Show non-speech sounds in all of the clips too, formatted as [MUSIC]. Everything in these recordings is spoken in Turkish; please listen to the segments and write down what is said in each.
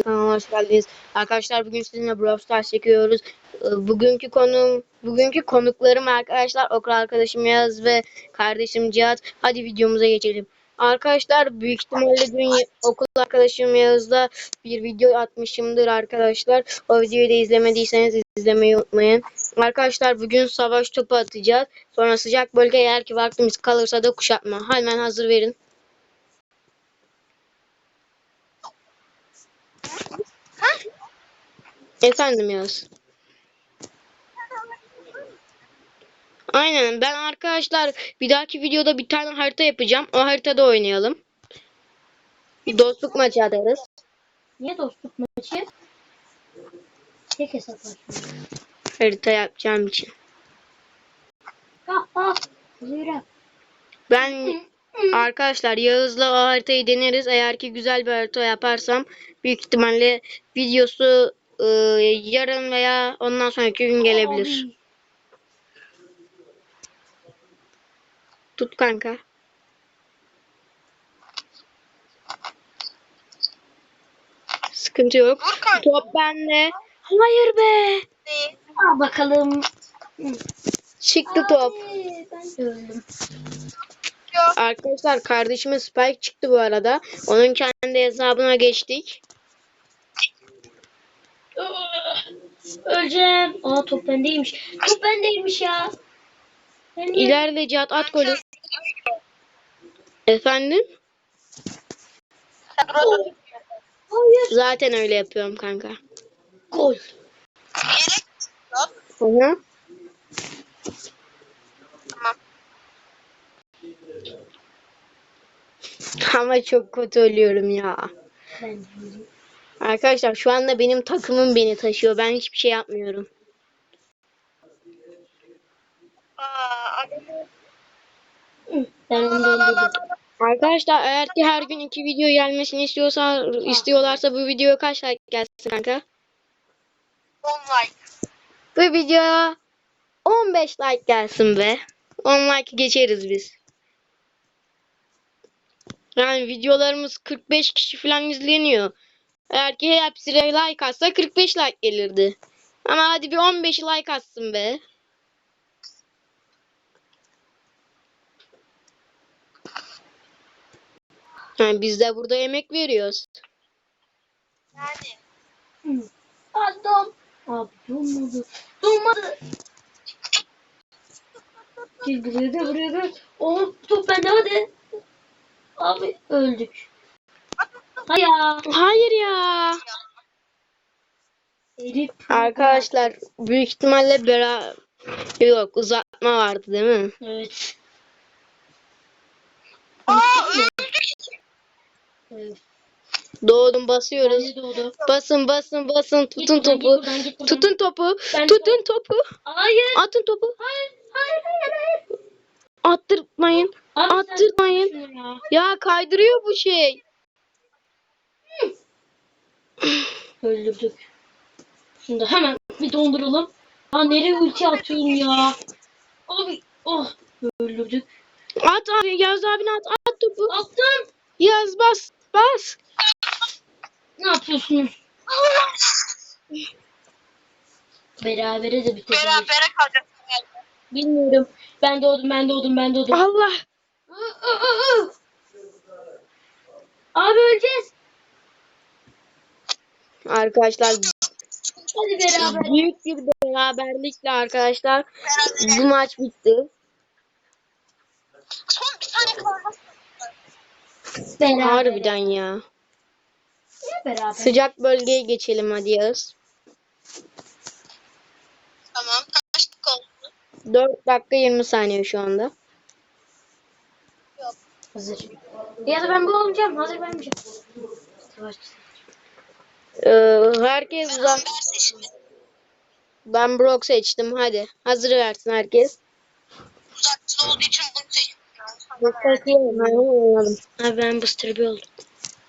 Kanalıma hoş geldiniz. Arkadaşlar bugün sizinle Brawl Stars çekiyoruz. Ee, Bugünkü konum, bugünkü konuklarım arkadaşlar okul arkadaşım Yaz ve kardeşim Cihat. Hadi videomuza geçelim. Arkadaşlar büyük ihtimalle dün okul arkadaşım Yaz'da bir video atmışımdır arkadaşlar. O videoyu da izlemediyseniz izlemeyi unutmayın. Arkadaşlar bugün savaş topu atacağız. Sonra sıcak bölge eğer ki vaktimiz kalırsa da kuşatma. Hemen hazır verin. Efendim Yaz. Aynen ben arkadaşlar bir dahaki videoda bir tane harita yapacağım. O haritada oynayalım. Dostluk maçı atarız. Niye dostluk maçı? Tek hesaplaşma. Harita yapacağım için. Ben arkadaşlar Yağız'la o haritayı deneriz. Eğer ki güzel bir harita yaparsam büyük ihtimalle videosu e, yarın veya ondan sonraki gün gelebilir. Tut kanka. Sıkıntı yok. Top bende. Hayır be. Al bakalım. Çıktı top. Ay. Arkadaşlar kardeşime Spike çıktı bu arada. Onun kendi hesabına geçtik. Ah, Öleceğim. Aa top bendeymiş. Top bendeymiş ya. Ben niye- İleride Cihat at golü. Efendim? Hayır. Zaten öyle yapıyorum kanka. Gol. Hı hı. Ama çok kötü ölüyorum ya. Ben de öldüm. Arkadaşlar şu anda benim takımım beni taşıyor. Ben hiçbir şey yapmıyorum. Ben onu. Arkadaşlar eğer ki her gün iki video gelmesini istiyorsa istiyorlarsa bu videoya kaç like gelsin kanka? 10 like. Bu videoya 15 like gelsin be. 10 like geçeriz biz. Yani videolarımız 45 kişi falan izleniyor. Eğer ki hepsine like atsa 45 like gelirdi. Ama hadi bir 15 like atsın be. Yani biz de burada emek veriyoruz. Yani. Adam. Abi durmadı. Durmadı. Gel buraya gel buraya gel. Oh top bende hadi. Abi öldük. Hayır. Hayır ya. Arkadaşlar büyük ihtimalle bera yok uzatma vardı değil mi? Evet. Aa öldük. Doğdum basıyoruz. Doğdu. Basın basın basın Git tutun buradan, git topu. buradan, git buradan. Tutun topu. Ben- Tutun topu. Hayır. Atın topu. Hayır. Hayır. Hayır. Hayır. Attırmayın. Abi Attırmayın. ya. Ya kaydırıyor bu şey. Öldürdük. Şunu da hemen bir donduralım. Ya nereye ulti atıyorsun ya? Abi oh öldürdük. At abi Yaz abine at. At topu. Attım. Yaz bas. Bas. Ne yapıyorsunuz? Berabere de bitebilir. Berabere kalacak. Bilmiyorum. Ben doğdum, ben doğdum, ben doğdum. Allah. Abi öleceğiz. Arkadaşlar Hadi beraber. büyük bir beraberlikle arkadaşlar bu maç bitti. Son bir tane kaldı. Beraber. Harbiden ya. Beraber. Sıcak bölgeye geçelim hadi Yağız. Tamam. Kaç dakika oldu? 4 dakika 20 saniye şu anda. Yok. Hazır. Ya da ben bu olacağım. Hazır vermeyeceğim. Savaş. Ee, herkes Ben uzak. Amber seçtim. Ben Brock seçtim. Hadi. Hazır versin herkes. Uzakçı olduğu için bunu seçtim. Abi ben booster bir oldum.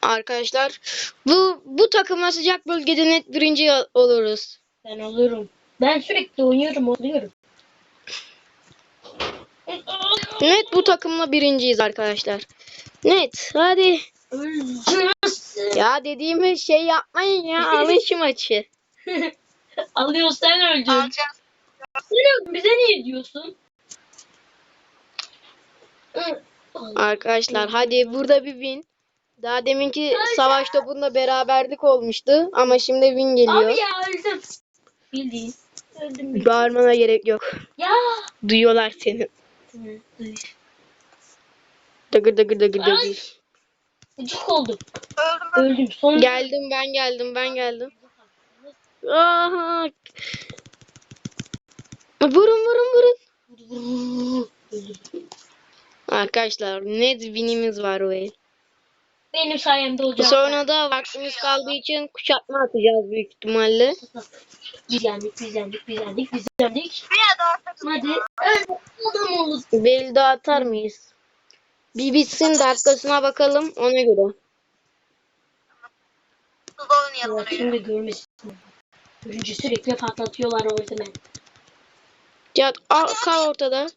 Arkadaşlar bu bu takımla sıcak bölgede net birinci oluruz. Ben olurum. Ben sürekli oynuyorum, oluyorum. Net bu takımla birinciyiz arkadaşlar. Net. Hadi. Ya dediğimi şey yapmayın ya. Alın şu [LAUGHS] maçı. Alıyor sen öldün. Alacağız. Sen öldün bize niye diyorsun? Arkadaşlar hadi burada bir win. Daha deminki savaş topunda beraberlik olmuştu ama şimdi win geliyor. Abi ya öldüm. Bildiğin. Öldüm. bildiğin. Bağırmana gerek yok. Ya. Duyuyorlar seni. Dıgır dıgır dıgır Ay. Gıcık oldum. Öldüm. Öldüm. Son Geldim ben geldim ben geldim. Aha. Vurun vurun vurun. Arkadaşlar net winimiz var o el. Benim sayemde olacak. Sonra da vaktimiz kaldığı için kuşatma atacağız büyük ihtimalle. Yendik. Bir ya da Hadi. Öl. Adam olur. Beli de atar mıyız? Bir bitsin dakikasına bakalım ona göre. hızlı oynayalım orayı. şimdi görmesin. Görünce sürekli patlatıyorlar o yüzden. Cihat al kal ortada.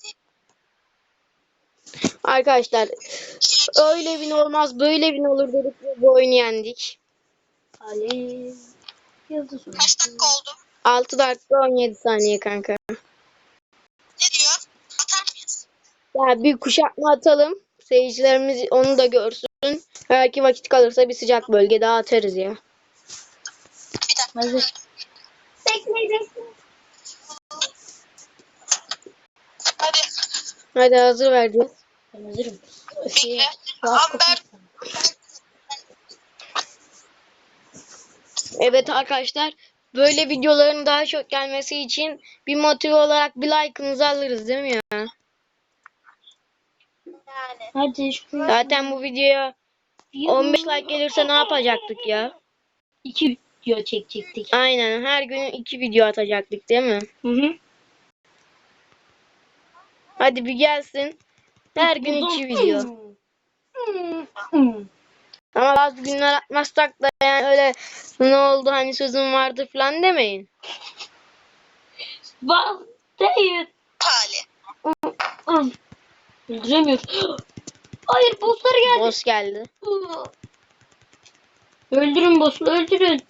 Arkadaşlar öyle win olmaz böyle win olur dedik ve bu oyunu yendik. Alev. Yıldız Kaç dakika oldu? 6 dakika 17 saniye kanka. Ne diyor? Atar mıyız? Ya bir kuşatma atalım. Seyircilerimiz onu da görsün. Belki vakit kalırsa bir sıcak bölge daha atarız ya. Bir dakika. Hazır. Bekle bekle. Hadi. Hadi hazır vereceğiz. Ben hazırım. Bekle. Rahat Amber. Evet arkadaşlar böyle videoların daha çok gelmesi için bir motive olarak bir like'ınızı alırız değil mi ya? Yani. Hadi şu Zaten bu videoya 15 like gelirse ne yapacaktık ya? iki video çekecektik. Aynen her gün iki video atacaktık değil mi? Hı hı. Hadi bir gelsin. Her gün iki video. Ama bazı günler atmazsak da yani öyle ne oldu hani sözüm vardı falan demeyin. Bak değil. Tali. Öldüremiyorum. [GASPS] Hayır bosslar geldi. Boss geldi. [GASPS] Öldürün boss'u öldürün.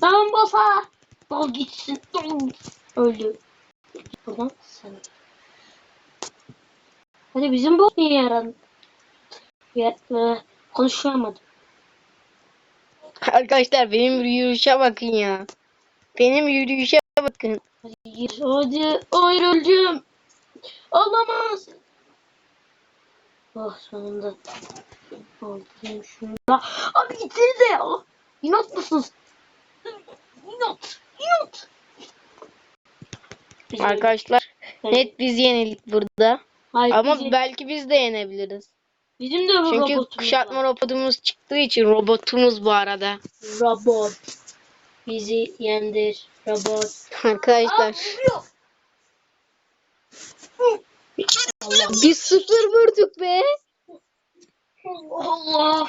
Tamam boss'a. Dol gitsin. Dol. [GASPS] Öldü. Buradan sen. Hadi bizim boss niye yaran? Ya, e, konuşamadım. Arkadaşlar benim yürüyüşe bakın ya. Benim yürüyüşe bakın. Hayır, hadi. Hayır öldüm. Olamaz. Oh sonunda. Aldım şunu da. Abi gitsenize ya. İnat mısınız? İnat. İnat. Biz Arkadaşlar net biz yenildik burada. Hayır, Ama bizim, belki biz de yenebiliriz. bizim de bir Çünkü robotumuz kuşatma var. robotumuz çıktığı için robotumuz bu arada. Robot. Bizi yendir. Robot. Arkadaşlar vuruyor. Biz sıfır vurduk be. Allah.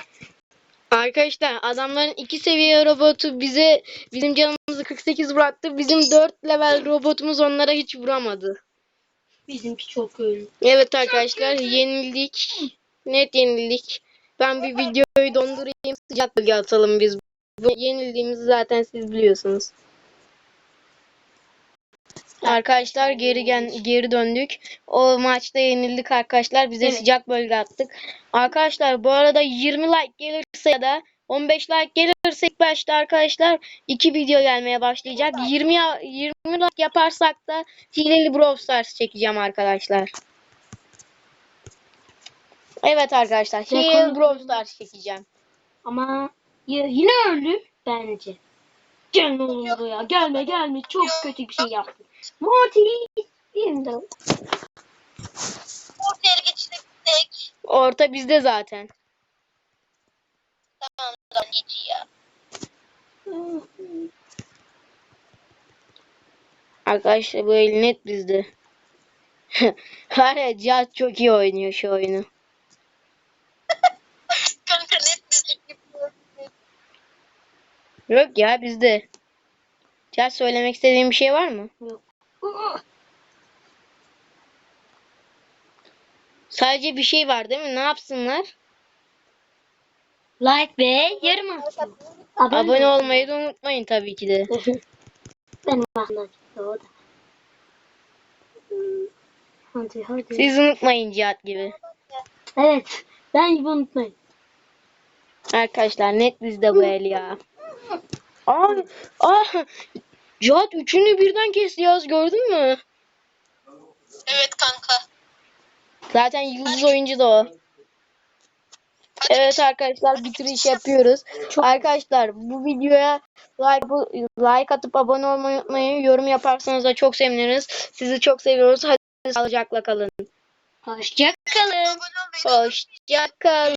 Arkadaşlar adamların iki seviye robotu bize bizim canımızı 48 bıraktı. Bizim 4 level robotumuz onlara hiç vuramadı. Bizimki çok öldü. Evet arkadaşlar yenildik. Net yenildik. Ben bir videoyu dondurayım sıcak bölge atalım biz. Bu yenildiğimizi zaten siz biliyorsunuz. Arkadaşlar geri gen geri döndük. O maçta yenildik arkadaşlar. Bize Evet. sıcak bölge attık. Arkadaşlar bu arada 20 like gelirse ya da 15 like gelirse ilk başta arkadaşlar iki video gelmeye başlayacak. 20 ya- 20 like yaparsak da hileli Brawl Stars çekeceğim arkadaşlar. Evet arkadaşlar. Ya Hileli Brawl Stars çekeceğim. Ama ya- yine öldü bence. Gelme oğlum buraya. Gelme gelme. Çok kötü bir şey yaptın. Morty. Ortaya geçtik. Orta bizde zaten. Tamam lan Nici ya. Arkadaşlar bu el net bizde. [LAUGHS] Var ya Cihat çok iyi oynuyor şu oyunu. [LAUGHS] Kanka net bizlik gibi. Yok ya bizde. Cihat söylemek istediğin bir şey var mı? Yok. Sadece bir şey var değil mi? Ne yapsınlar? like ve yorum atın. Abone olmayı da unutmayın tabii ki de. Benim aklımda o da. Siz unutmayın Cihat gibi. Evet. Ben gibi unutmayın. Arkadaşlar net bizde bu el ya. Aa, aa, Cihat üçünü birden kesti yaz gördün mü? Evet kanka. Zaten yıldız oyuncu da o. Evet arkadaşlar bitiriş yapıyoruz. Arkadaşlar bu videoya like, bu- like atıp abone olmayı unutmayın. Yorum yaparsanız da çok seviniriz. Sizi çok seviyoruz. Hadi sağlıcakla kalın. Hoşçakalın. Abone olmayı Hoşça kalın.